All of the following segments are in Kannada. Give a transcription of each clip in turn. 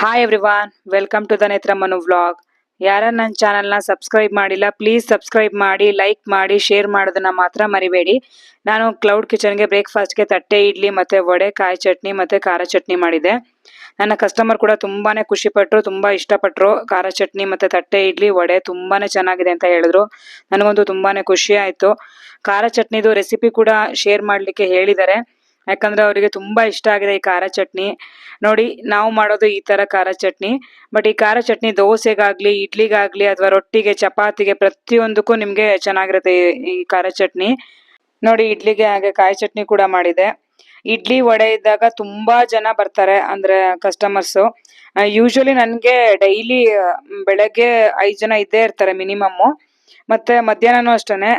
Hi everyone welcome to the ನೇತ್ರಮ್ಮನು vlog ಯಾರ ನನ್ನ ಚಾನಲ್ನ ಸಬ್ಸ್ಕ್ರೈಬ್ ಮಾಡಿಲ್ಲ ಪ್ಲೀಸ್ ಸಬ್ಸ್ಕ್ರೈಬ್ ಮಾಡಿ ಲೈಕ್ ಮಾಡಿ ಶೇರ್ ಮಾಡೋದನ್ನ ಮಾತ್ರ ಮರಿಬೇಡಿ. ನಾನು ಕ್ಲೌಡ್ ಕಿಚನ್ಗೆ ಬ್ರೇಕ್ಫಾಸ್ಟ್ಗೆ ತಟ್ಟೆ ಇಡ್ಲಿ ಮತ್ತೆ ವಡೆ ಕಾಯಿ ಚಟ್ನಿ ಮತ್ತೆ ಖಾರ ಚಟ್ನಿ ಮಾಡಿದೆ. ನನ್ನ ಕಸ್ಟಮರ್ ಕೂಡ ತುಂಬಾನೇ ಖುಷಿ ತುಂಬ ತುಂಬಾ ಇಷ್ಟಪಟ್ಟರು ಖಾರ ಚಟ್ನಿ ಮತ್ತೆ ತಟ್ಟೆ ಇಡ್ಲಿ, ವಡೆ ತುಂಬಾನೇ ಚೆನ್ನಾಗಿದೆ ಅಂತ ಹೇಳಿದ್ರು. ನನಗೊಂದು ತುಂಬಾನೇ ಖುಷಿ ಆಯಿತು. ಖಾರ ಚಟ್ನಿದು ರೆಸಿಪಿ ಕೂಡ ಶೇರ್ ಮಾಡಲಿಕ್ಕೆ ಹೇಳಿದ್ದಾರೆ. ಯಾಕಂದ್ರೆ ಅವರಿಗೆ ತುಂಬಾ ಇಷ್ಟ ಆಗಿದೆ ಈ ಖಾರ ಚಟ್ನಿ. ನೋಡಿ, ನಾವು ಮಾಡೋದು ಈ ತರ ಖಾರ ಚಟ್ನಿ. ಬಟ್ ಈ ಖಾರ ಚಟ್ನಿ ದೋಸೆಗಾಗ್ಲಿ, ಇಡ್ಲಿಗಾಗ್ಲಿ ಅಥವಾ ರೊಟ್ಟಿಗೆ, ಚಪಾತಿಗೆ ಪ್ರತಿಯೊಂದಕ್ಕೂ ನಿಮ್ಗೆ ಚೆನ್ನಾಗಿರುತ್ತೆ ಈ- ಖಾರ ಚಟ್ನಿ. ನೋಡಿ, ಇಡ್ಲಿಗೆ ಹಾಗೆ ಕಾಯಿ ಚಟ್ನಿ ಕೂಡ ಮಾಡಿದೆ. ಇಡ್ಲಿ ವಡೆ ಇದ್ದಾಗ ತುಂಬಾ ಜನ ಬರ್ತಾರೆ ಅಂದ್ರೆ ಕಸ್ಟಮರ್ಸ್ ಯೂಶಲಿ ನನ್ಗೆ ಡೈಲಿ ಬೆಳಗ್ಗೆ ಐದ್ ಜನ ಇದ್ದೇ ಇರ್ತಾರೆ ಮಿನಿಮಮ್ ಮತ್ತೆ ಮಧ್ಯಾಹ್ನನೂ ಅಷ್ಟೇನೆ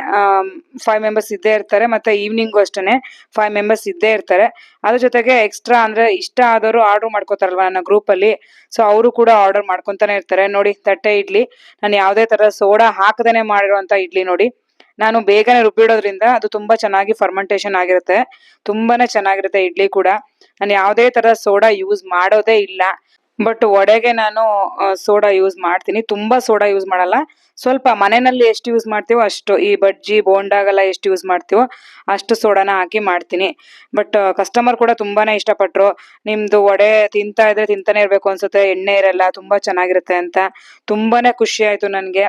ಫೈವ್ ಮೆಂಬರ್ಸ್ ಇದ್ದೇ ಇರ್ತಾರೆ, ಮತ್ತೆ ಈವ್ನಿಂಗು ಅಷ್ಟೇನೆ ಫೈವ್ ಮೆಂಬರ್ಸ್ ಇದ್ದೇ ಇರ್ತಾರೆ. ಅದ್ರ ಜೊತೆಗೆ ಎಕ್ಸ್ಟ್ರಾ ಅಂದ್ರೆ ಇಷ್ಟ ಆದವರು ಆರ್ಡರ್ ಮಾಡ್ಕೋತಾರಲ್ವಾ ನನ್ನ ಗ್ರೂಪ್ ಅಲ್ಲಿ ಸೊ ಅವರು ಕೂಡ ಆರ್ಡರ್ ಮಾಡ್ಕೊಂತಾನೆ ಇರ್ತಾರೆ. ನೋಡಿ, ತಟ್ಟೆ ಇಡ್ಲಿ. ನಾನು ಯಾವುದೇ ತರ ಸೋಡಾ ಹಾಕದೇನೆ ಮಾಡಿರುವಂತ ಇಡ್ಲಿ ನೋಡಿ. ನಾನು ಬೇಗನೆ ರುಬ್ಬಿಡೋದ್ರಿಂದ ಅದು ತುಂಬಾ ಚೆನ್ನಾಗಿ ಫರ್ಮೆಂಟೇಶನ್ ಆಗಿರುತ್ತೆ. ತುಂಬಾನೇ ಚೆನ್ನಾಗಿರುತ್ತೆ ಇಡ್ಲಿ ಕೂಡ. ನಾನು ಯಾವುದೇ ತರ ಸೋಡಾ ಯೂಸ್ ಮಾಡೋದೇ ಇಲ್ಲ. ಬಟ್ ವಡೆಗೆ ನಾನು ಸೋಡಾ ಯೂಸ್ ಮಾಡ್ತೀನಿ. ತುಂಬಾ ಸೋಡಾ ಯೂಸ್ ಮಾಡಲ್ಲ. ಸ್ವಲ್ಪ ಮನೆಯಲ್ಲಿ ಎಷ್ಟು ಯೂಸ್ ಮಾಡ್ತೀವೋ ಅಷ್ಟು, ಈ ಬಜ್ಜಿ, ಬೋಂಡಾಗೆಲ್ಲ ಎಷ್ಟು ಯೂಸ್ ಮಾಡ್ತೀವೋ ಅಷ್ಟು ಸೋಡಾನ ಹಾಕಿ ಮಾಡ್ತೀನಿ. ಬಟ್ ಕಸ್ಟಮರ್ ಕೂಡ ತುಂಬಾನೇ ಇಷ್ಟಪಟ್ರು. ನಿಮ್ದು ವಡೆ ತಿಂತಾ ಇದ್ರೆ ತಿಂತಾನೆ ಇರಬೇಕು ಅನ್ಸುತ್ತೆ. ಎಣ್ಣೆ ಇರಲ್ಲ, ತುಂಬಾ ಚೆನ್ನಾಗಿರುತ್ತೆ ಅಂತ. ತುಂಬಾನೇ ಖುಷಿ ಆಯ್ತು ನನಗೆ.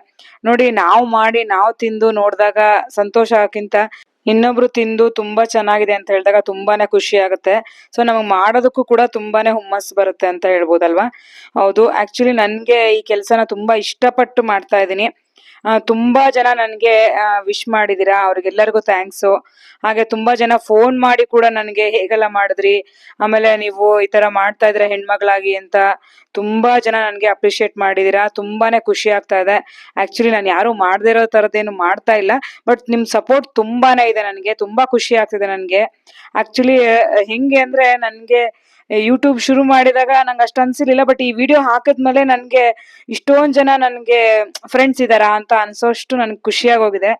ನೋಡಿ, ನಾವು ಮಾಡಿ, ನಾವು ತಿಂದು ನೋಡಿದಾಗ ಸಂತೋಷಕ್ಕಿಂತ ಇನ್ನೊಬ್ರು ತಿಂದು ತುಂಬಾ ಚೆನ್ನಾಗಿದೆ ಅಂತ ಹೇಳಿದಾಗ ತುಂಬಾನೇ ಖುಷಿ ಆಗುತ್ತೆ. ಸೊ ನಮಗೆ ಮಾಡೋದಕ್ಕೂ ಕೂಡ ತುಂಬಾನೇ ಹುಮ್ಮಸ್ ಬರುತ್ತೆ ಅಂತ ಹೇಳ್ಬೋದಲ್ವಾ? ಹೌದು ಆಕ್ಚುಲಿ ನನ್ಗೆ ಈ ಕೆಲಸನ ತುಂಬಾ ಇಷ್ಟಪಟ್ಟು ಮಾಡ್ತಾ ಇದ್ದೀನಿ. ತುಂಬಾ ಜನ ನನಗೆ ವಿಶ್ ಮಾಡಿದಿರಾ, ಅವ್ರಿಗೆಲ್ಲರಿಗೂ ಥ್ಯಾಂಕ್ಸು ಹಾಗೆ ತುಂಬಾ ಜನ ಫೋನ್ ಮಾಡಿ ಕೂಡ ನನಗೆ ಹೇಗೆಲ್ಲ ಮಾಡಿದ್ರಿ, ಆಮೇಲೆ ನೀವು ಈ ತರ ಮಾಡ್ತಾ ಇದ್ರೆ ಹೆಣ್ಮಗಳಾಗಿ ಅಂತ ತುಂಬಾ ಜನ ನನಗೆ ಅಪ್ರಿಶಿಯೇಟ್ ಮಾಡಿದಿರಾ, ತುಂಬಾನೇ ಖುಷಿ ಆಗ್ತಾ ಇದೆ. ಆಕ್ಚುಲಿ ನಾನು ಯಾರು ಮಾಡದೇ ಇರೋ ತರದೇನು ಮಾಡ್ತಾ ಇಲ್ಲ ಬಟ್ ನಿಮ್ ಸಪೋರ್ಟ್ ತುಂಬಾನೇ ಇದೆ ನನಗೆ, ತುಂಬಾ ಖುಷಿ ಆಗ್ತಿದೆ ನನಗೆ. ಆಕ್ಚುಲಿ ಹೆಂಗೆ ಅಂದ್ರೆ ನನ್ಗೆ ಯೂಟ್ಯೂಬ್ ಶುರು ಮಾಡಿದಾಗ ನಂಗೆ ಅಷ್ಟು ಅನ್ಸಿರ್ಲಿಲ್ಲ ಬಟ್ ಈ ವಿಡಿಯೋ ಹಾಕಿದ್ಮೇಲೆ ನನಗೆ ಇಷ್ಟೊಂದು ಜನ ನನಗೆ ಫ್ರೆಂಡ್ಸ್ ಇದ್ದಾರಾ ಅಂತ ಅನ್ಸೋಷ್ಟು ನನ್ಗೆ ಖುಷಿಯಾಗಿ ಹೋಗಿದೆ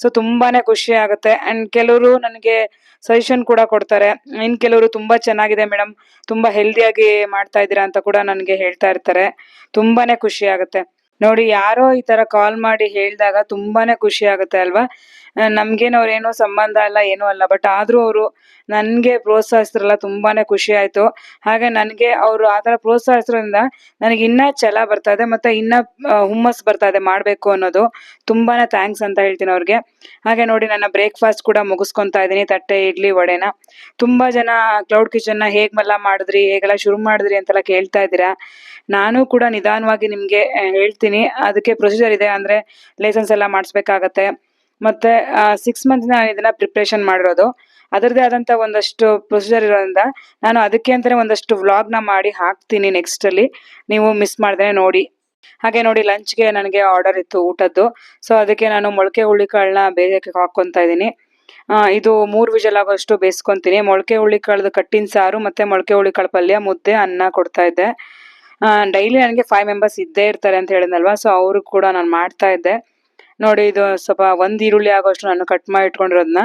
ಸೊ ತುಂಬಾನೇ ಖುಷಿ ಆಗುತ್ತೆ. ಅಂಡ್ ಕೆಲವರು ನನಗೆ ಸಜೆಷನ್ ಕೂಡ ಕೊಡ್ತಾರೆ. ಇನ್ ಕೆಲವರು ತುಂಬಾ ಚೆನ್ನಾಗಿದೆ ಮೇಡಮ್ ತುಂಬಾ ಹೆಲ್ದಿಯಾಗಿ ಮಾಡ್ತಾ ಇದ್ದೀರಾ ಅಂತ ಕೂಡ ನನಗೆ ಹೇಳ್ತಾ ಇರ್ತಾರೆ. ತುಂಬಾನೇ ಖುಷಿ ಆಗುತ್ತೆ. ನೋಡಿ ಯಾರೋ ಈ ತರ ಕಾಲ್ ಮಾಡಿ ಹೇಳಿದಾಗ ತುಂಬಾನೇ ಖುಷಿ ಆಗುತ್ತೆ ಅಲ್ವಾ? ಆ, ನಮ್ಗೇನು ಅವ್ರೇನೋ ಸಂಬಂಧ ಅಲ್ಲ ಏನೂ ಅಲ್ಲ ಬಟ್ ಆದ್ರೂ ಅವರು ನನ್ಗೆ ಪ್ರೋತ್ಸಾಹಿಸಿದ್ರಲ್ಲ ತುಂಬಾನೇ ಖುಷಿ ಆಯ್ತು. ಹಾಗೆ ನನ್ಗೆ ಅವರು ಆತರ ಪ್ರೋತ್ಸಾಹಿಸೋದ್ರಿಂದ ನನಗೆ ಇನ್ನ ಛಲ ಬರ್ತಾ ಇದೆ ಮತ್ತೆ ಇನ್ನ ಹುಮ್ಮಸ್ ಬರ್ತಾ ಇದೆ ಮಾಡ್ಬೇಕು ಅನ್ನೋದು. ತುಂಬಾನೇ ಥ್ಯಾಂಕ್ಸ್ ಅಂತ ಹೇಳ್ತೀನಿ ಅವ್ರಿಗೆ. ಹಾಗೆ ನೋಡಿ ನನ್ನ ಬ್ರೇಕ್ಫಾಸ್ಟ್ ಕೂಡ ಮುಗಿಸ್ಕೊಂತ ಇದೀನಿ ತಟ್ಟೆ ಇಡ್ಲಿ ವಡೆನ. ತುಂಬಾ ಜನ ಕ್ಲೌಡ್ ಕಿಚನ್ನ ಹೇಗ್ಮೆಲ್ಲ ಮಾಡಿದ್ರಿ ಹೇಗೆಲ್ಲ ಶುರು ಮಾಡಿದ್ರಿ ಅಂತೆಲ್ಲ ಕೇಳ್ತಾ ಇದ್ದೀರಾ? ನಾನು ಕೂಡ ನಿಧಾನವಾಗಿ ನಿಮಗೆ ಹೇಳ್ತೀನಿ. ಅದಕ್ಕೆ ಪ್ರೊಸೀಜರ್ ಇದೆ ಅಂದ್ರೆ ಲೈಸೆನ್ಸ್ ಎಲ್ಲ ಮಾಡಿಸ್ಬೇಕಾಗತ್ತೆ. ಮತ್ತೆ ಸಿಕ್ಸ್ ಮಂತ್ ನಾನು ಇದನ್ನ ಪ್ರಿಪ್ರೇಷನ್ ಮಾಡಿರೋದು. ಅದರದೇ ಆದಂಥ ಒಂದಷ್ಟು ಪ್ರೊಸೀಜರ್ ಇರೋದ್ರಿಂದ ನಾನು ಅದಕ್ಕೆ ಅಂತಾನೆ ಒಂದಷ್ಟು ವ್ಲಾಗ್ನ ಮಾಡಿ ಹಾಕ್ತೀನಿ ನೆಕ್ಸ್ಟ್ ಅಲ್ಲಿ. ನೀವು ಮಿಸ್ ಮಾಡಿದ್ರೆ ನೋಡಿ. ಹಾಗೆ ನೋಡಿ ಲಂಚ್ಗೆ ನನಗೆ ಆರ್ಡರ್ ಇತ್ತು ಊಟದ್ದು. ಸೊ ಅದಕ್ಕೆ ನಾನು ಮೊಳಕೆ ಹುಳ್ಳಿಕಾಳನ್ನ ಬೇಯಕ್ಕೆ ಹಾಕ್ಕೊತಾ ಇದ್ದೀನಿ. ಇದು ಮೂರು ವಿಜಲ್ ಆಗೋಷ್ಟು ಬೇಯಿಸ್ಕೊತೀನಿ. ಮೊಳಕೆ ಹುಳ್ಳಿಕಾಳದ ಕಟ್ಟಿನ ಸಾರು ಮತ್ತೆ ಮೊಳಕೆ ಹುಳ್ಳಿಕಾಳು ಪಲ್ಯ, ಮುದ್ದೆ, ಅನ್ನ ಕೊಡ್ತಾ ಇದ್ದೆ. ಡೈಲಿ ನನಗೆ ಫೈವ್ ಮೆಂಬರ್ಸ್ ಇದ್ದೇ ಇರ್ತಾರೆ ಅಂತ ಹೇಳಿದ್ನಲ್ವಾ? ಸೊ ಅವರು ಕೂಡ ನಾನು ಮಾಡ್ತಾ ಇದ್ದೆ. ನೋಡಿ, ಇದು ಸ್ವಲ್ಪ ಒಂದು ಈರುಳ್ಳಿ ಆಗೋಷ್ಟು ನಾನು ಕಟ್ ಮಾಡಿ ಇಟ್ಕೊಂಡಿರೋದನ್ನ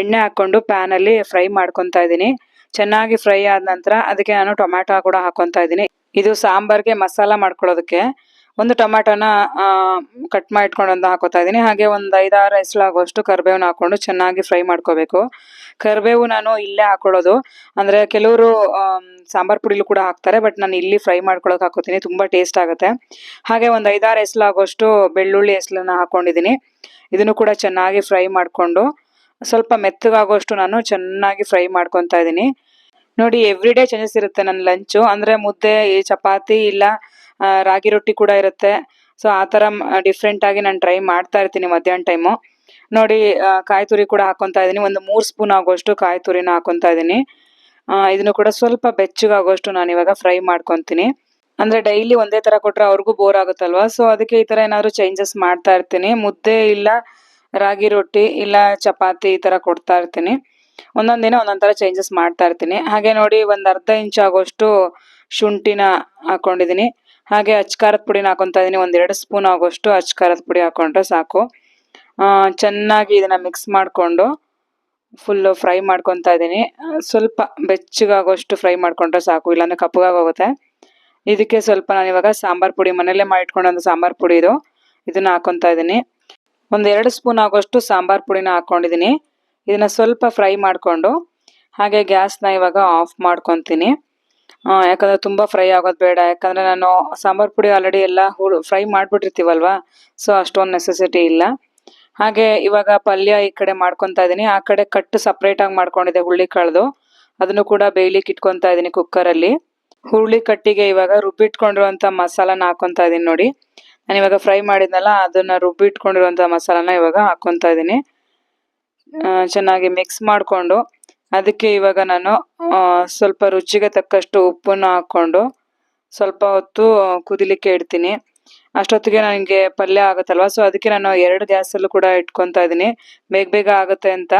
ಎಣ್ಣೆ ಹಾಕೊಂಡು ಪ್ಯಾನಲ್ಲಿ ಫ್ರೈ ಮಾಡ್ಕೊತಾ ಇದ್ದೀನಿ. ಚೆನ್ನಾಗಿ ಫ್ರೈ ಆದ ನಂತರ, ಅದಕ್ಕೆ ನಾನು ಟೊಮ್ಯಾಟೊ ಕೂಡ ಹಾಕೊತಾ ಇದ್ದೀನಿ. ಇದು ಸಾಂಬಾರ್ಗೆ ಮಸಾಲ ಮಾಡ್ಕೊಳ್ಳೋದಕ್ಕೆ. ಒಂದು ಟೊಮ್ಯಾಟೊನ ಕಟ್ ಮಾಡಿಟ್ಕೊಂಡು ಒಂದು ಹಾಕೋತಾ ಇದ್ದೀನಿ. ಹಾಗೆ ಒಂದು ಐದಾರು ಹೆಸಲಾಗುವಷ್ಟು ಕರಿಬೇವನ್ನ ಹಾಕೊಂಡು ಚೆನ್ನಾಗಿ ಫ್ರೈ ಮಾಡ್ಕೋಬೇಕು. ಕರಿಬೇವು ನಾನು ಇಲ್ಲೇ ಹಾಕೊಳ್ಳೋದು. ಅಂದರೆ ಕೆಲವರು ಸಾಂಬಾರ್ ಪುಡಿಲು ಕೂಡ ಹಾಕ್ತಾರೆ, ಬಟ್ ನಾನು ಇಲ್ಲಿ ಫ್ರೈ ಮಾಡ್ಕೊಳ್ಳೋಕೆ ಹಾಕೋತೀನಿ. ತುಂಬ ಟೇಸ್ಟ್ ಆಗುತ್ತೆ. ಹಾಗೆ ಒಂದು ಐದಾರು ಹೆಸಲಾಗುವಷ್ಟು ಬೆಳ್ಳುಳ್ಳಿ ಹೆಸಲನ್ನ ಹಾಕೊಂಡಿದ್ದೀನಿ. ಇದನ್ನು ಕೂಡ ಚೆನ್ನಾಗಿ ಫ್ರೈ ಮಾಡಿಕೊಂಡು, ಸ್ವಲ್ಪ ಮೆತ್ತಗಾಗುವಷ್ಟು ನಾನು ಚೆನ್ನಾಗಿ ಫ್ರೈ ಮಾಡ್ಕೊತಾ ಇದ್ದೀನಿ. ನೋಡಿ ಎವ್ರಿ ಡೇ ಚೇಂಜಸ್ ಇರುತ್ತೆ ನನ್ನ ಲಂಚು. ಅಂದರೆ ಮುದ್ದೆ ಚಪಾತಿ ಇಲ್ಲ ರಾಗಿ ರೊಟ್ಟಿ ಕೂಡ ಇರುತ್ತೆ. ಸೊ ಆ ಥರ ಡಿಫ್ರೆಂಟ್ ಆಗಿ ನಾನು ಟ್ರೈ ಮಾಡ್ತಾ ಇರ್ತೀನಿ ಮಧ್ಯಾಹ್ನ ಟೈಮು ನೋಡಿ ಕಾಯಿ ತುರಿ ಕೂಡ ಹಾಕೊಂತ ಇದ್ದೀನಿ. ಒಂದು ಮೂರು ಸ್ಪೂನ್ ಆಗೋಷ್ಟು ಕಾಯಿ ತುರಿನ ಹಾಕೊಂತಾ ಇದ್ದೀನಿ. ಇದನ್ನು ಕೂಡ ಸ್ವಲ್ಪ ಬೆಚ್ಚಗಾಗೋಷ್ಟು ನಾನು ಇವಾಗ ಫ್ರೈ ಮಾಡ್ಕೊತೀನಿ. ಅಂದ್ರೆ ಡೈಲಿ ಒಂದೇ ಥರ ಕೊಟ್ಟರೆ ಅವ್ರಿಗೂ ಬೋರ್ ಆಗುತ್ತಲ್ವಾ? ಸೊ ಅದಕ್ಕೆ ಈ ತರ ಏನಾದರೂ ಚೇಂಜಸ್ ಮಾಡ್ತಾ ಇರ್ತೀನಿ. ಮುದ್ದೆ ಇಲ್ಲ, ರಾಗಿ ರೊಟ್ಟಿ ಇಲ್ಲ, ಚಪಾತಿ ಈ ತರ ಕೊಡ್ತಾ ಇರ್ತೀನಿ. ಒಂದೊಂದು ದಿನ ಒಂದೊಂದು ತರ ಚೇಂಜಸ್ ಮಾಡ್ತಾ ಇರ್ತೀನಿ. ಹಾಗೆ ನೋಡಿ, ಒಂದು ಅರ್ಧ ಇಂಚ್ ಆಗೋಷ್ಟು ಶುಂಠಿನ ಹಾಕೊಂಡಿದೀನಿ ಹಾಗೆ ಅಚ್ಕಾರದ ಪುಡಿನ ಹಾಕೊಂತಾ ಇದೀನಿ. ಒಂದ್ ಎರಡು ಸ್ಪೂನ್ ಆಗೋಷ್ಟು ಅಚ್ಕಾರದ ಪುಡಿ ಹಾಕೊಂಡ್ರೆ ಸಾಕು. ಚೆನ್ನಾಗಿ ಇದನ್ನ ಮಿಕ್ಸ್ ಮಾಡ್ಕೊಂಡು ಫುಲ್ ಫ್ರೈ ಮಾಡ್ಕೊತಾ ಇದ್ದೀನಿ ಸ್ವಲ್ಪ ಬೆಚ್ಚಗಾಗೋಷ್ಟು ಫ್ರೈ ಮಾಡ್ಕೊಂಡ್ರೆ ಸಾಕು, ಇಲ್ಲಾಂದ್ರೆ ಕಪ್ಪಗಾಗೋಗುತ್ತೆ. ಇದಕ್ಕೆ ಸ್ವಲ್ಪ ನಾನು ಇವಾಗ ಸಾಂಬಾರ್ ಪುಡಿ ಮನೇಲೆ ಮಾಡಿಟ್ಕೊಂಡಂತ ಸಾಂಬಾರ್ ಪುಡಿ ಇದು, ಇದನ್ನ ಹಾಕೊತಾ ಇದ್ದೀನಿ ಒಂದ್ ಎರಡು ಸ್ಪೂನ್ ಆಗೋಷ್ಟು ಸಾಂಬಾರ್ ಪುಡಿನ ಹಾಕೊಂಡಿದ್ದೀನಿ ಇದನ್ನ ಸ್ವಲ್ಪ ಫ್ರೈ ಮಾಡಿಕೊಂಡು, ಹಾಗೆ ಗ್ಯಾಸ್ನ ಇವಾಗ ಆಫ್ ಮಾಡ್ಕೊತೀನಿ. ಯಾಕಂದ್ರೆ ತುಂಬಾ ಫ್ರೈ ಆಗೋದು ಬೇಡ. ಯಾಕಂದ್ರೆ ನಾನು ಸಾಂಬಾರ್ ಪುಡಿ ಆಲ್ರೆಡಿ ಎಲ್ಲ ಫ್ರೈ ಮಾಡ್ಬಿಟ್ಟಿರ್ತೀವಲ್ವಾ? ಸೊ ಅಷ್ಟೊಂದು ನೆಸೆಸಿಟಿ ಇಲ್ಲ. ಹಾಗೆ ಇವಾಗ ಪಲ್ಯ ಈ ಕಡೆ ಮಾಡ್ಕೊತಾ ಇದ್ದೀನಿ. ಆ ಕಡೆ ಕಟ್ಟು ಸಪ್ರೇಟ್ ಆಗಿ ಮಾಡ್ಕೊಂಡಿದ್ದೆ ಹುಳ್ಳಿ ಕಾಳ್ದು. ಅದನ್ನು ಕೂಡ ಬೇಯ್ಲಿಕ್ಕೆ ಇಟ್ಕೊತಾ ಇದ್ದೀನಿ ಕುಕ್ಕರಲ್ಲಿ ಹುರುಳಿ ಕಟ್ಟಿಗೆ ಇವಾಗ ರುಬ್ಬಿಟ್ಕೊಂಡಿರುವಂತ ಮಸಾಲಾನ ಹಾಕೊತಾ ಇದೀನಿ ನೋಡಿ. ನಾನು ಇವಾಗ ಫ್ರೈ ಮಾಡಿದ್ನಲ್ಲ, ಅದನ್ನ ರುಬ್ಬಿಟ್ಕೊಂಡಿರುವಂತ ಮಸಾಲಾನ ಇವಾಗ ಹಾಕೊಂತಾ ಇದ್ದೀನಿ. ಚೆನ್ನಾಗಿ ಮಿಕ್ಸ್ ಮಾಡಿಕೊಂಡು. ಅದಕ್ಕೆ ಇವಾಗ ನಾನು ಸ್ವಲ್ಪ ರುಚಿಗೆ ತಕ್ಕಷ್ಟು ಉಪ್ಪನ್ನು ಹಾಕೊಂಡು ಸ್ವಲ್ಪ ಹೊತ್ತು ಕುದಿಲಿಕ್ಕೆ ಇಡ್ತೀನಿ. ಅಷ್ಟೊತ್ತಿಗೆ ನನಗೆ ಪಲ್ಯ ಆಗುತ್ತಲ್ವ? ಸೊ ಅದಕ್ಕೆ ನಾನು ಎರಡು ಗ್ಯಾಸಲ್ಲೂ ಕೂಡ ಇಟ್ಕೊತಾ ಇದ್ದೀನಿ. ಬೇಗ ಬೇಗ ಆಗುತ್ತೆ ಅಂತ.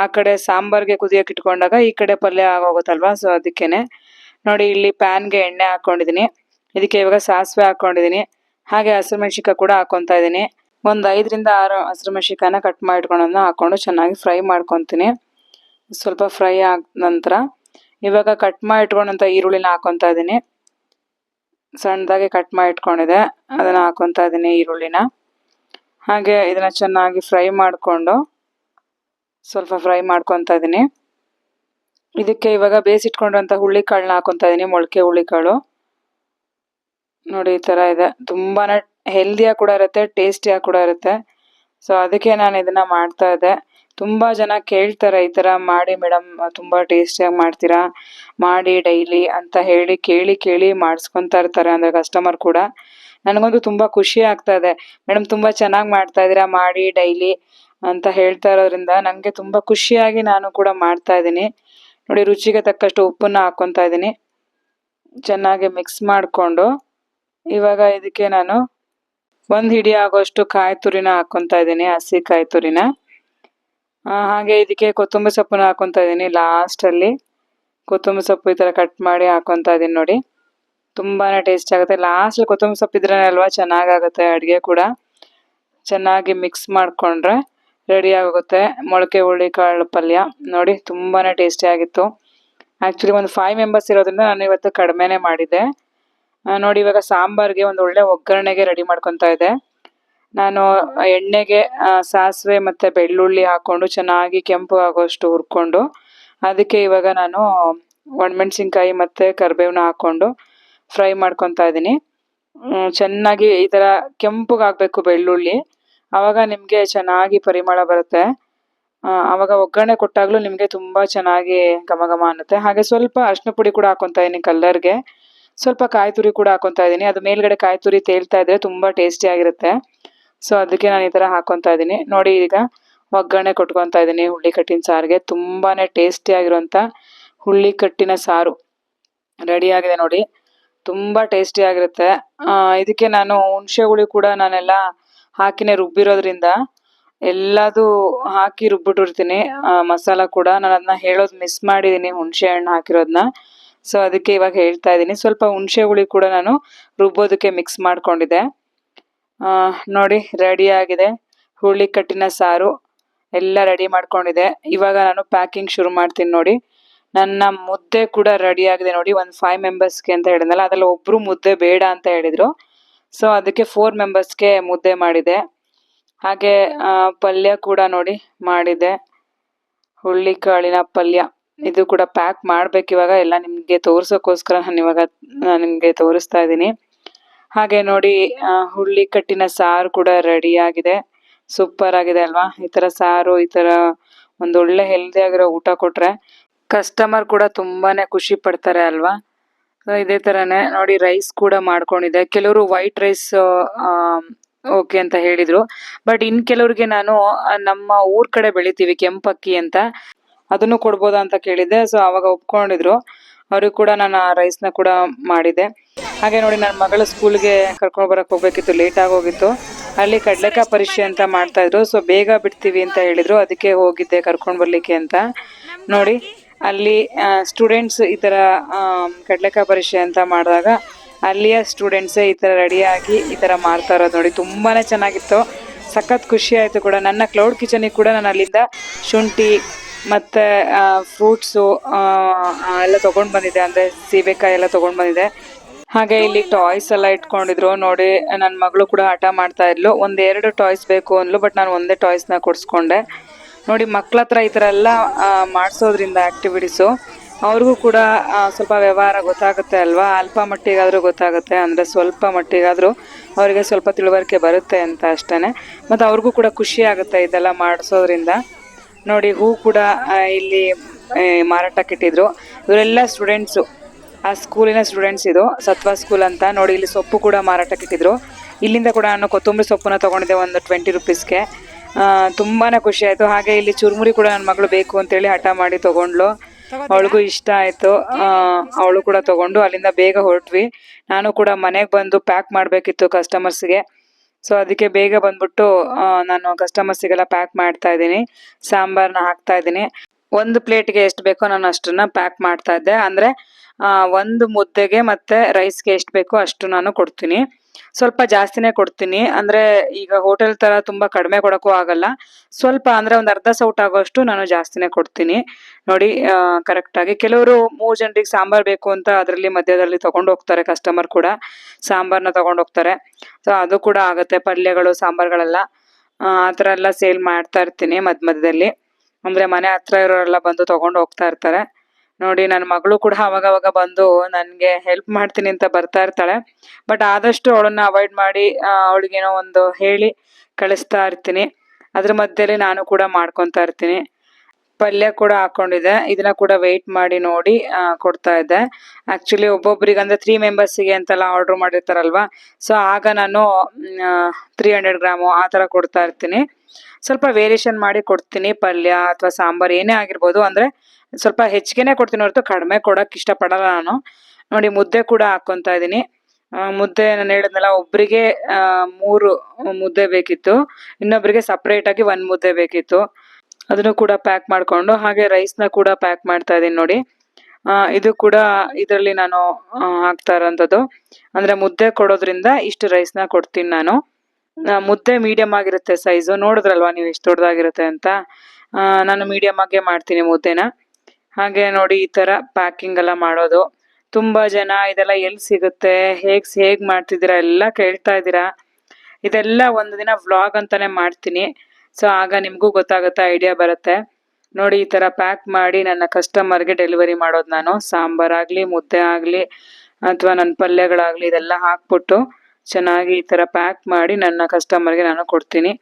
ಆ ಕಡೆ ಸಾಂಬಾರ್ಗೆ ಕುದಿಯೋಕೆ ಇಟ್ಕೊಂಡಾಗ ಈ ಕಡೆ ಪಲ್ಯ ಆಗೋಗುತ್ತಲ್ವ? ಸೊ ಅದಕ್ಕೇನೆ. ನೋಡಿ, ಇಲ್ಲಿ ಪ್ಯಾನ್ಗೆ ಎಣ್ಣೆ ಹಾಕೊಂಡಿದ್ದೀನಿ. ಇದಕ್ಕೆ ಇವಾಗ ಸಾಸಿವೆ ಹಾಕೊಂಡಿದ್ದೀನಿ. ಹಾಗೆ ಹಸಿರುಮೆಣ್ಸಿಕಾಯಿ ಕೂಡ ಹಾಕೊಂತಾ ಇದ್ದೀನಿ. ಒಂದು ಐದರಿಂದ ಆರು ಹಸಿರುಮೆಣ್ಸಿಕಾಯನ್ನ ಕಟ್ ಮಾಡಿಟ್ಕೊಂಡು ಹಾಕ್ಕೊಂಡು ಚೆನ್ನಾಗಿ ಫ್ರೈ ಮಾಡ್ಕೊತೀನಿ. ಸ್ವಲ್ಪ ಫ್ರೈ ಆದ ನಂತರ ಇವಾಗ ಕಟ್ ಮಾಡಿ ಇಟ್ಕೊಂಡಂತ ಈರುಳ್ಳಿನ ಹಾಕೊಂತಾ ಇದ್ದೀನಿ ಸಣ್ಣದಾಗಿ ಕಟ್ ಮಾಡಿ ಇಟ್ಕೊಂಡಿದೆ ಅದನ್ನ ಹಾಕೊಂತಾ ಇದ್ದೀನಿ ಈರುಳ್ಳಿನ. ಹಾಗೆ ಇದನ್ನ ಚೆನ್ನಾಗಿ ಫ್ರೈ ಮಾಡಿಕೊಂಡು ಸ್ವಲ್ಪ ಫ್ರೈ ಮಾಡ್ಕೊತಾ ಇದ್ದೀನಿ ಇದಕ್ಕೆ ಇವಾಗ ಬೇಯಿಸಿಟ್ಕೊಂಡಂತ ಹುಳ್ಳಿಕಾಳನ್ನ ಹಾಕೊಂತ ಇದೀನಿ, ಮೊಳಕೆ ಹುಳ್ಳಿಕಾಳು. ನೋಡಿ ಈ ತರ ಇದೆ. ತುಂಬಾ ಹೆಲ್ದಿಯಾಗಿ ಕೂಡ ಇರುತ್ತೆ ಟೇಸ್ಟಿಯಾಗಿ ಕೂಡ ಇರುತ್ತೆ. ಸೊ ಅದಕ್ಕೆ ನಾನು ಇದನ್ನ ಮಾಡ್ತಾ ಇದ್ದೆ. ತುಂಬಾ ಜನ ಕೇಳ್ತಾರೆ, ಈ ತರ ಮಾಡಿ ಮೇಡಮ್, ತುಂಬಾ ಟೇಸ್ಟಿಯಾಗಿ ಮಾಡ್ತೀರಾ? ಮಾಡಿ ಡೈಲಿ ಅಂತ ಹೇಳಿ ಕೇಳಿ ಕೇಳಿ ಮಾಡಿಸ್ಕೊತಾ ಇರ್ತಾರೆ ಅಂದ್ರೆ ಕಸ್ಟಮರ್ ಕೂಡ. ನನಗಂತೂ ತುಂಬಾ ಖುಷಿ ಆಗ್ತಾ ಇದೆ. ಮೇಡಮ್, ತುಂಬಾ ಚೆನ್ನಾಗಿ ಮಾಡ್ತಾ ಇದೀರಾ ಮಾಡಿ ಡೈಲಿ ಅಂತ ಹೇಳ್ತಾ ಇರೋದ್ರಿಂದ ನನಗೆ ತುಂಬಾ ಖುಷಿಯಾಗಿ ನಾನು ಕೂಡ ಮಾಡ್ತಾ ಇದ್ದೀನಿ. ನೋಡಿ, ರುಚಿಗೆ ತಕ್ಕಷ್ಟು ಉಪ್ಪನ್ನ ಹಾಕೊಂತಾ ಇದ್ದೀನಿ. ಚೆನ್ನಾಗಿ ಮಿಕ್ಸ್ ಮಾಡಿಕೊಂಡು ಇವಾಗ ಇದಕ್ಕೆ ನಾನು ಒಂದು ಹಿಡಿ ಆಗೋಷ್ಟು ಕಾಯಿ ತುರಿನ ಹಾಕೊಂತಾ ಇದ್ದೀನಿ, ಹಸಿ ಕಾಯಿ ತುರಿನ. ಹಾಗೆ ಇದಕ್ಕೆ ಕೊತ್ತಂಬರಿ ಸೊಪ್ಪನ್ನು ಹಾಕೊತಾ ಇದ್ದೀನಿ ಲಾಸ್ಟಲ್ಲಿ. ಕೊತ್ತಂಬರಿ ಸೊಪ್ಪು ಈ ಥರ ಕಟ್ ಮಾಡಿ ಹಾಕೊತಾ ಇದ್ದೀನಿ ನೋಡಿ. ತುಂಬಾ ಟೇಸ್ಟ್ ಆಗುತ್ತೆ. ಲಾಸ್ಟ್ ಕೊತ್ತಂಬರಿ ಸೊಪ್ಪು ಇದ್ರೆ ಅಲ್ವಾ, ಚೆನ್ನಾಗಾಗುತ್ತೆ ಅಡುಗೆ ಕೂಡ. ಚೆನ್ನಾಗಿ ಮಿಕ್ಸ್ ಮಾಡಿಕೊಂಡ್ರೆ ರೆಡಿ ಆಗುತ್ತೆ. ಮೊಳಕೆ ಹುರುಳಿಕಾಳು ಪಲ್ಯ. ನೋಡಿ ತುಂಬಾ ಟೇಸ್ಟಿ ಆಗಿತ್ತು. ಆ್ಯಕ್ಚುಲಿ ಒಂದು ಫೈವ್ ಮೆಂಬರ್ಸ್ ಇರೋದ್ರಿಂದ ನಾನು ಇವತ್ತು ಕಡಿಮೆನೇ ಮಾಡಿದ್ದೆ. ನೋಡಿ, ಇವಾಗ ಸಾಂಬಾರ್ಗೆ ಒಂದು ಒಳ್ಳೆ ಒಗ್ಗರಣೆಗೆ ರೆಡಿ ಮಾಡ್ಕೊತಾ ಇದ್ದೆ. ನಾನು ಎಣ್ಣೆಗೆ ಸಾಸಿವೆ ಮತ್ತೆ ಬೆಳ್ಳುಳ್ಳಿ ಹಾಕೊಂಡು ಚೆನ್ನಾಗಿ ಕೆಂಪು ಆಗೋಷ್ಟು ಹುರ್ಕೊಂಡು, ಅದಕ್ಕೆ ಇವಾಗ ನಾನು ಒಣಮೆಣಸಿನ್ಕಾಯಿ ಮತ್ತೆ ಕರಿಬೇವನ್ನ ಹಾಕೊಂಡು ಫ್ರೈ ಮಾಡ್ಕೊತಾ ಇದ್ದೀನಿ. ಚೆನ್ನಾಗಿ ಈ ಥರ ಕೆಂಪಗಾಗಬೇಕು ಬೆಳ್ಳುಳ್ಳಿ. ಆವಾಗ ನಿಮಗೆ ಚೆನ್ನಾಗಿ ಪರಿಮಳ ಬರುತ್ತೆ. ಆವಾಗ ಒಗ್ಗರಣೆ ಕೊಟ್ಟಾಗ್ಲೂ ನಿಮಗೆ ತುಂಬಾ ಚೆನ್ನಾಗಿ ಘಮ ಘಮ ಅನ್ನುತ್ತೆ. ಹಾಗೆ ಸ್ವಲ್ಪ ಅರಿಶಿನ ಪುಡಿ ಕೂಡ ಹಾಕೊಂತಾ ಇದ್ದೀನಿ ಕಲ್ಲರ್ಗೆ. ಸ್ವಲ್ಪ ಕಾಯಿ ತುರಿ ಕೂಡ ಹಾಕೊಂತಾ ಇದ್ದೀನಿ. ಅದು ಮೇಲ್ಗಡೆ ಕಾಯಿ ತುರಿ ತೇಲ್ತಾ ಇದ್ರೆ ತುಂಬಾ ಟೇಸ್ಟಿ ಆಗಿರುತ್ತೆ. ಸೊ ಅದಕ್ಕೆ ನಾನು ಈ ತರ ಹಾಕೊಂತ ಇದೀನಿ ನೋಡಿ ಈಗ ಒಗ್ಗರಣೆ ಕೊಟ್ಕೊತಾ ಇದೀನಿ ಹುಳ್ಳಿ ಕಟ್ಟಿನ ಸಾರಿಗೆ. ತುಂಬಾನೇ ಟೇಸ್ಟಿ ಆಗಿರುವಂತ ಹುಳ್ಳಿ ಕಟ್ಟಿನ ಸಾರು. ರೆಡಿ ಆಗಿದೆ ನೋಡಿ. ತುಂಬಾ ಟೇಸ್ಟಿ ಆಗಿರುತ್ತೆ. ಆ, ಇದಕ್ಕೆ ನಾನು ಹುಣಸೆ ಹುಳಿ ಕೂಡ ನಾನೆಲ್ಲ ಹಾಕಿನೇ ರುಬ್ಬಿರೋದ್ರಿಂದ ಎಲ್ಲದು ಹಾಕಿ ರುಬ್ಬಿಟ್ಟಿರ್ತೀನಿ. ಮಸಾಲ ಕೂಡ. ನಾನು ಅದನ್ನ ಹೇಳೋದು ಮಿಸ್ ಮಾಡಿದ್ದೀನಿ ಹುಣಸೆ ಹಣ್ಣು ಹಾಕಿರೋದನ್ನ ಸೊ ಅದಕ್ಕೆ ಇವಾಗ ಹೇಳ್ತಾ ಇದ್ದೀನಿ. ಸ್ವಲ್ಪ ಹುಣಸೆ ಹುಳಿ ಕೂಡ ನಾನು ರುಬ್ಬೋದಕ್ಕೆ ಮಿಕ್ಸ್ ಮಾಡ್ಕೊಂಡಿದ್ದೆ. ನೋಡಿ ರೆಡಿ ಆಗಿದೆ. ಹುರುಳಿ ಕಟ್ಟಿನ ಸಾರು ಎಲ್ಲ ರೆಡಿ ಮಾಡ್ಕೊಂಡಿದೆ. ಇವಾಗ ನಾನು ಪ್ಯಾಕಿಂಗ್ ಶುರು ಮಾಡ್ತೀನಿ ನೋಡಿ. ನನ್ನ ಮುದ್ದೆ ಕೂಡ ರೆಡಿ ಆಗಿದೆ ನೋಡಿ. ಒಂದು ಫೈವ್ ಮೆಂಬರ್ಸ್ಗೆ ಅಂತ ಹೇಳಿದ್ನಲ್ಲ, ಅದರಲ್ಲಿ ಒಬ್ರು ಮುದ್ದೆ ಬೇಡ ಅಂತ ಹೇಳಿದ್ರು. ಸೊ ಅದಕ್ಕೆ ಫೋರ್ ಮೆಂಬರ್ಸ್ಗೆ ಮುದ್ದೆ ಮಾಡಿದೆ. ಹಾಗೆ ಪಲ್ಯ ಕೂಡ ನೋಡಿ ಮಾಡಿದೆ. ಹುಳ್ಳಿಕಾಳಿನ ಪಲ್ಯ. ಇದು ಕೂಡ ಪ್ಯಾಕ್ ಮಾಡ್ಬೇಕು ಇವಾಗ. ಎಲ್ಲ ನಿಮಗೆ ತೋರಿಸೋಕ್ಕೋಸ್ಕರ ನಾನು ಇವಾಗ ನಿಮಗೆ ತೋರಿಸ್ತಾ ಇದ್ದೀನಿ. ಹಾಗೆ ನೋಡಿ ಹುಳ್ಳಿ ಕಟ್ಟಿನ ಸಾರು ಕೂಡ ರೆಡಿ ಆಗಿದೆ. ಸೂಪರ್ ಆಗಿದೆ ಅಲ್ವಾ? ಈ ತರ ಸಾರು, ಈ ತರ ಒಂದು ಒಳ್ಳೆ ಹೆಲ್ದಿ ಆಗಿರೋ ಊಟ ಕೊಟ್ರೆ ಕಸ್ಟಮರ್ ಕೂಡ ತುಂಬಾನೇ ಖುಷಿ ಪಡ್ತಾರೆ ಅಲ್ವಾ? ಇದೇ ತರನೇ ನೋಡಿ ರೈಸ್ ಕೂಡ ಮಾಡ್ಕೊಂಡಿದೆ ಕೆಲವರು ವೈಟ್ ರೈಸ್ ಓಕೆ ಅಂತ ಹೇಳಿದ್ರು. ಬಟ್ ಇನ್ ಕೆಲವ್ರಿಗೆ ನಾನು ನಮ್ಮ ಊರ್ ಕಡೆ ಬೆಳಿತೀವಿ, ಕೆಂಪಕ್ಕಿ ಅಂತ. ಅದನ್ನು ಕೊಡ್ಬೋದಾ ಅಂತ ಕೇಳಿದ್ದೆ. ಸೊ ಅವಾಗ ಒಪ್ಕೊಂಡಿದ್ರು. ಅವ್ರಿಗೆ ಕೂಡ ನಾನು ಆ ರೈಸ್ನ ಕೂಡ ಮಾಡಿದ್ದೆ. ಹಾಗೆ ನೋಡಿ ನನ್ನ ಮಗಳ ಸ್ಕೂಲ್ಗೆ ಕರ್ಕೊಂಡು ಬರಕ್ ಹೋಗ್ಬೇಕಿತ್ತು ಲೇಟ್ ಆಗೋಗಿತ್ತು ಅಲ್ಲಿ ಕಡ್ಲೆಕಾಯಿ ಪರೀಕ್ಷೆ ಅಂತ ಮಾಡ್ತಾ ಇದ್ರು. ಸೊ ಬೇಗ ಬಿಡ್ತೀವಿ ಅಂತ ಹೇಳಿದ್ರು. ಅದಕ್ಕೆ ಹೋಗಿದ್ದೆ ಕರ್ಕೊಂಡು ಬರ್ಲಿಕ್ಕೆ ಅಂತ. ನೋಡಿ, ಅಲ್ಲಿ ಸ್ಟೂಡೆಂಟ್ಸ್ ಈ ತರ ಕಡ್ಲೆಕಾಯಿ ಪರೀಕ್ಷೆ ಅಂತ ಮಾಡಿದಾಗ ಅಲ್ಲಿಯ ಸ್ಟೂಡೆಂಟ್ಸೇ ಈ ತರ ರೆಡಿಯಾಗಿ ಈ ತರ ಮಾಡ್ತಾ ಇರೋದು ನೋಡಿ. ತುಂಬಾನೇ ಚೆನ್ನಾಗಿತ್ತು. ಸಖತ್ ಖುಷಿ ಆಯ್ತು ಕೂಡ. ನನ್ನ ಕ್ಲೌಡ್ ಕಿಚನಿಗೆ ಕೂಡ ನಾನು ಅಲ್ಲಿಂದ ಶುಂಠಿ ಮತ್ತೆ ಫ್ರೂಟ್ಸು ಎಲ್ಲ ತಗೊಂಡ್ ಬಂದಿದ್ದೆ. ಅಂದ್ರೆ ಸೀಬೆಕಾಯಿ ಎಲ್ಲ ತಗೊಂಡ್ ಬಂದಿದ್ದೆ. ಹಾಗೆ ಇಲ್ಲಿ ಟಾಯ್ಸ್ ಎಲ್ಲ ಇಟ್ಕೊಂಡಿದ್ರು. ನೋಡಿ ನನ್ನ ಮಗಳು ಕೂಡ ಆಟ ಮಾಡ್ತಾ ಇದ್ಲು. ಒಂದೆರಡು ಟಾಯ್ಸ್ ಬೇಕು ಅಂದ್ಲು ಬಟ್ ನಾನು ಒಂದೇ ಟಾಯ್ಸ್ನ ಕೊಡಿಸ್ಕೊಂಡೆ. ನೋಡಿ ಮಕ್ಳ ಹತ್ರ ಈ ಥರ ಎಲ್ಲ ಮಾಡಿಸೋದ್ರಿಂದ ಆ್ಯಕ್ಟಿವಿಟೀಸು ಅವ್ರಿಗೂ ಕೂಡ ಸ್ವಲ್ಪ ವ್ಯವಹಾರ ಗೊತ್ತಾಗುತ್ತೆ ಅಲ್ವಾ? ಅಲ್ಪ ಮಟ್ಟಿಗಾದರೂ ಗೊತ್ತಾಗುತ್ತೆ. ಅಂದರೆ ಸ್ವಲ್ಪ ಮಟ್ಟಿಗಾದರೂ ಅವರಿಗೆ ಸ್ವಲ್ಪ ತಿಳುವಳಿಕೆ ಬರುತ್ತೆ ಅಂತ ಅಷ್ಟೇ ಮತ್ತು ಅವ್ರಿಗೂ ಕೂಡ ಖುಷಿ ಆಗುತ್ತೆ ಇದೆಲ್ಲ ಮಾಡಿಸೋದ್ರಿಂದ. ನೋಡಿ ಹೂ ಕೂಡ ಇಲ್ಲಿ ಮಾರಾಟಕ್ಕೆ ಇಟ್ಟಿದ್ರು ಇವರೆಲ್ಲ ಸ್ಟೂಡೆಂಟ್ಸು ಆ ಸ್ಕೂಲಿನ ಸ್ಟೂಡೆಂಟ್ಸ್ ಇದು. ಸತ್ವ ಸ್ಕೂಲ್ ಅಂತ ನೋಡಿ ಇಲ್ಲಿ ಸೊಪ್ಪು ಕೂಡ ಮಾರಾಟಕ್ಕೆ ಇಟ್ಟಿದ್ರು. ಇಲ್ಲಿಂದ ಕೂಡ ನಾನು ಕೊತ್ತಂಬರಿ ಸೊಪ್ಪನ್ನ ತಗೊಂಡಿದ್ದೆ ಒಂದು ಟ್ವೆಂಟಿ ರುಪೀಸ್ಗೆ ತುಂಬಾನೇ ಖುಷಿ ಆಯ್ತು. ಹಾಗೆ ಇಲ್ಲಿ ಚುರುಮುರಿ ಕೂಡ ನನ್ನ ಮಗಳು ಬೇಕು ಅಂತೇಳಿ ಹಠ ಮಾಡಿ ತಗೊಂಡ್ಲು ಅವಳಿಗೂ ಇಷ್ಟ ಆಯ್ತು. ಅವಳು ಕೂಡ ತಗೊಂಡು ಅಲ್ಲಿಂದ ಬೇಗ ಹೊರಟ್ವಿ. ನಾನು ಕೂಡ ಮನೆಗೆ ಬಂದು ಪ್ಯಾಕ್ ಮಾಡಬೇಕಿತ್ತು ಕಸ್ಟಮರ್ಸ್ಗೆ ಸೊ ಅದಕ್ಕೆ ಬೇಗ ಬಂದ್ಬಿಟ್ಟು ನಾನು ಕಸ್ಟಮರ್ಸಿಗೆಲ್ಲ ಪ್ಯಾಕ್ ಮಾಡ್ತಾ ಇದ್ದೀನಿ. ಸಾಂಬಾರ್ನ ಹಾಕ್ತಾ ಇದ್ದೀನಿ. ಒಂದು ಪ್ಲೇಟ್ಗೆ ಎಷ್ಟು ಬೇಕೋ ನಾನು ಅಷ್ಟನ್ನ ಪ್ಯಾಕ್ ಮಾಡ್ತಾ ಇದ್ದೆ. ಅಂದ್ರೆ ಒಂದು ಮುದ್ದೆಗೆ ಮತ್ತೆ ರೈಸ್ಗೆ ಎಷ್ಟು ಬೇಕೋ ಅಷ್ಟು ನಾನು ಕೊಡ್ತೀನಿ. ಸ್ವಲ್ಪ ಜಾಸ್ತಿನೇ ಕೊಡ್ತೀನಿ. ಅಂದ್ರೆ ಈಗ ಹೋಟೆಲ್ ತರ ತುಂಬಾ ಕಡಿಮೆ ಕೊಡಕ್ಕೂ ಆಗಲ್ಲ. ಸ್ವಲ್ಪ ಅಂದ್ರೆ ಒಂದು ಅರ್ಧ ಸೌಟ್ ಆಗೋಷ್ಟು ನಾನು ಜಾಸ್ತಿನೇ ಕೊಡ್ತೀನಿ. ನೋಡಿ ಕರೆಕ್ಟ್ ಆಗಿ. ಕೆಲವರು ಮೂರ್ ಜನರಿಗೆ ಸಾಂಬಾರ್ ಬೇಕು ಅಂತ ಅದರಲ್ಲಿ ಮಧ್ಯದಲ್ಲಿ ತಗೊಂಡು ಹೋಗ್ತಾರೆ ಕಸ್ಟಮರ್ ಕೂಡ. ಸಾಂಬಾರ್ನ ತಗೊಂಡು ಹೋಗ್ತಾರೆ. ಸೊ ಅದು ಕೂಡ ಆಗುತ್ತೆ. ಪಲ್ಯಗಳು, ಸಾಂಬಾರ್ಗಳೆಲ್ಲ, ಆ ಥರ ಎಲ್ಲ ಸೇಲ್ ಮಾಡ್ತಾ ಇರ್ತೀನಿ ಮಧ್ಯ ಮಧ್ಯದಲ್ಲಿ. ಅಂದ್ರೆ ಮನೆ ಹತ್ರ ಇರೋರೆಲ್ಲ ಬಂದು ತಗೊಂಡು ಹೋಗ್ತಾ ಇರ್ತಾರೆ. ನೋಡಿ ನನ್ನ ಮಗಳು ಕೂಡ ಅವಾಗ ಅವಾಗ ಬಂದು ನನಗೆ ಹೆಲ್ಪ್ ಮಾಡ್ತೀನಿ ಅಂತ ಬರ್ತಾ ಇರ್ತಾಳೆ. ಬಟ್ ಆದಷ್ಟು ಅವಳನ್ನ ಅವಾಯ್ಡ್ ಮಾಡಿ ಅವಳಿಗೇನೋ ಒಂದು ಹೇಳಿ ಕಳಿಸ್ತಾ ಇರ್ತೀನಿ. ಅದ್ರ ಮಧ್ಯದಲ್ಲಿ ನಾನು ಕೂಡ ಮಾಡ್ಕೊತಾ ಇರ್ತೀನಿ. ಪಲ್ಯ ಕೂಡ ಹಾಕೊಂಡಿದೆ ಇದನ್ನ ಕೂಡ ವೆಯ್ಟ್ ಮಾಡಿ ನೋಡಿ ಕೊಡ್ತಾ ಇದ್ದೆ. ಆಕ್ಚುಲಿ ಒಬ್ಬೊಬ್ರಿಗೆ ಅಂದ್ರೆ ತ್ರೀ ಮೆಂಬರ್ಸಿಗೆ ಅಂತೆಲ್ಲ ಆರ್ಡರ್ ಮಾಡಿರ್ತಾರಲ್ವಾ? ಸೊ ಆಗ ನಾನು ತ್ರೀ ಹಂಡ್ರೆಡ್ ಗ್ರಾಮು ಆ ಥರ ಕೊಡ್ತಾ ಇರ್ತೀನಿ. ಸ್ವಲ್ಪ ವೇರಿಯೇಷನ್ ಮಾಡಿ ಕೊಡ್ತೀನಿ. ಪಲ್ಯ ಅಥವಾ ಸಾಂಬಾರ್ ಏನೇ ಆಗಿರ್ಬೋದು. ಅಂದ್ರೆ ಸ್ವಲ್ಪ ಹೆಚ್ಚಿಗೆನೆ ಕೊಡ್ತೀನಿ ಹೊರತು ಕಡಿಮೆ ಕೊಡಕ್ ಇಷ್ಟಪಡಲ್ಲ ನಾನು. ನೋಡಿ ಮುದ್ದೆ ಕೂಡ ಹಾಕೊಂತ ಇದೀನಿ. ಮುದ್ದೆ ನಾನು ಹೇಳಿದ್ನಲ್ಲ ಒಬ್ರಿಗೆ ಆ, ಮೂರು ಮುದ್ದೆ ಬೇಕಿತ್ತು. ಇನ್ನೊಬ್ರಿಗೆ ಸಪ್ರೇಟ್ ಆಗಿ ಒಂದ್ ಮುದ್ದೆ ಬೇಕಿತ್ತು. ಅದನ್ನು ಕೂಡ ಪ್ಯಾಕ್ ಮಾಡ್ಕೊಂಡು ಹಾಗೆ ರೈಸ್ನ ಕೂಡ ಪ್ಯಾಕ್ ಮಾಡ್ತಾ ಇದೀನಿ ನೋಡಿ. ಇದು ಕೂಡ ಇದರಲ್ಲಿ ನಾನು ಹಾಕ್ತಾ ಇರೋಂಥದ್ದು. ಅಂದ್ರೆ ಮುದ್ದೆ ಕೊಡೋದ್ರಿಂದ ಇಷ್ಟು ರೈಸ್ನ ಕೊಡ್ತೀನಿ ನಾನು. ಮುದ್ದೆ ಮೀಡಿಯಂ ಆಗಿರುತ್ತೆ ಸೈಜು ನೋಡಿದ್ರಲ್ವಾ ನೀವು ಎಷ್ಟು ದೊಡ್ಡದಾಗಿರುತ್ತೆ ಅಂತ? ನಾನು ಮೀಡಿಯಂ ಆಗೇ ಮಾಡ್ತೀನಿ ಮುದ್ದೆನ. ಹಾಗೆ ನೋಡಿ ಈ ತರ ಪ್ಯಾಕಿಂಗ್ ಎಲ್ಲ ಮಾಡೋದು. ತುಂಬಾ ಜನ ಇದೆಲ್ಲ ಎಲ್ಲಿ ಸಿಗುತ್ತೆ? ಹೇಗ್ ಹೇಗ್ ಮಾಡ್ತಿದ್ದೀರಾ? ಎಲ್ಲ ಕೇಳ್ತಾ ಇದ್ದೀರಾ? ಇದೆಲ್ಲ ಒಂದು ದಿನ ವ್ಲಾಗ್ ಅಂತಾನೆ ಮಾಡ್ತೀನಿ. ಸೊ ಆಗ ನಿಮಗೂ ಗೊತ್ತಾಗುತ್ತೆ ಐಡಿಯಾ ಬರುತ್ತೆ. ನೋಡಿ ಈ ತರ ಪ್ಯಾಕ್ ಮಾಡಿ ನನ್ನ ಕಸ್ಟಮರ್ಗೆ ಡೆಲಿವರಿ ಮಾಡೋದು ನಾನು. ಸಾಂಬಾರಾಗ್ಲಿ ಮುದ್ದೆ ಆಗ್ಲಿ, ಅಥವಾ ನನ್ನ ಪಲ್ಯಗಳಾಗ್ಲಿ, ಇದೆಲ್ಲ ಹಾಕ್ಬಿಟ್ಟು ಚೆನ್ನಾಗಿ ಈ ತರ ಪ್ಯಾಕ್ ಮಾಡಿ ನನ್ನ ಕಸ್ಟಮರ್ಗೆ ನಾನು ಕೊಡ್ತೀನಿ.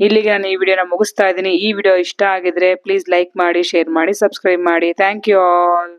ಇಲ್ಲಿಗೆ ನಾನು ಈ ವಿಡಿಯೋನ ಮುಗಿಸ್ತಾ ಇದ್ದೀನಿ. ಈ ವಿಡಿಯೋ ಇಷ್ಟ ಆಗಿದ್ರೆ ಪ್ಲೀಸ್ ಲೈಕ್ ಮಾಡಿ ಶೇರ್ ಮಾಡಿ ಸಬ್ಸ್ಕ್ರೈಬ್ ಮಾಡಿ. Thank you all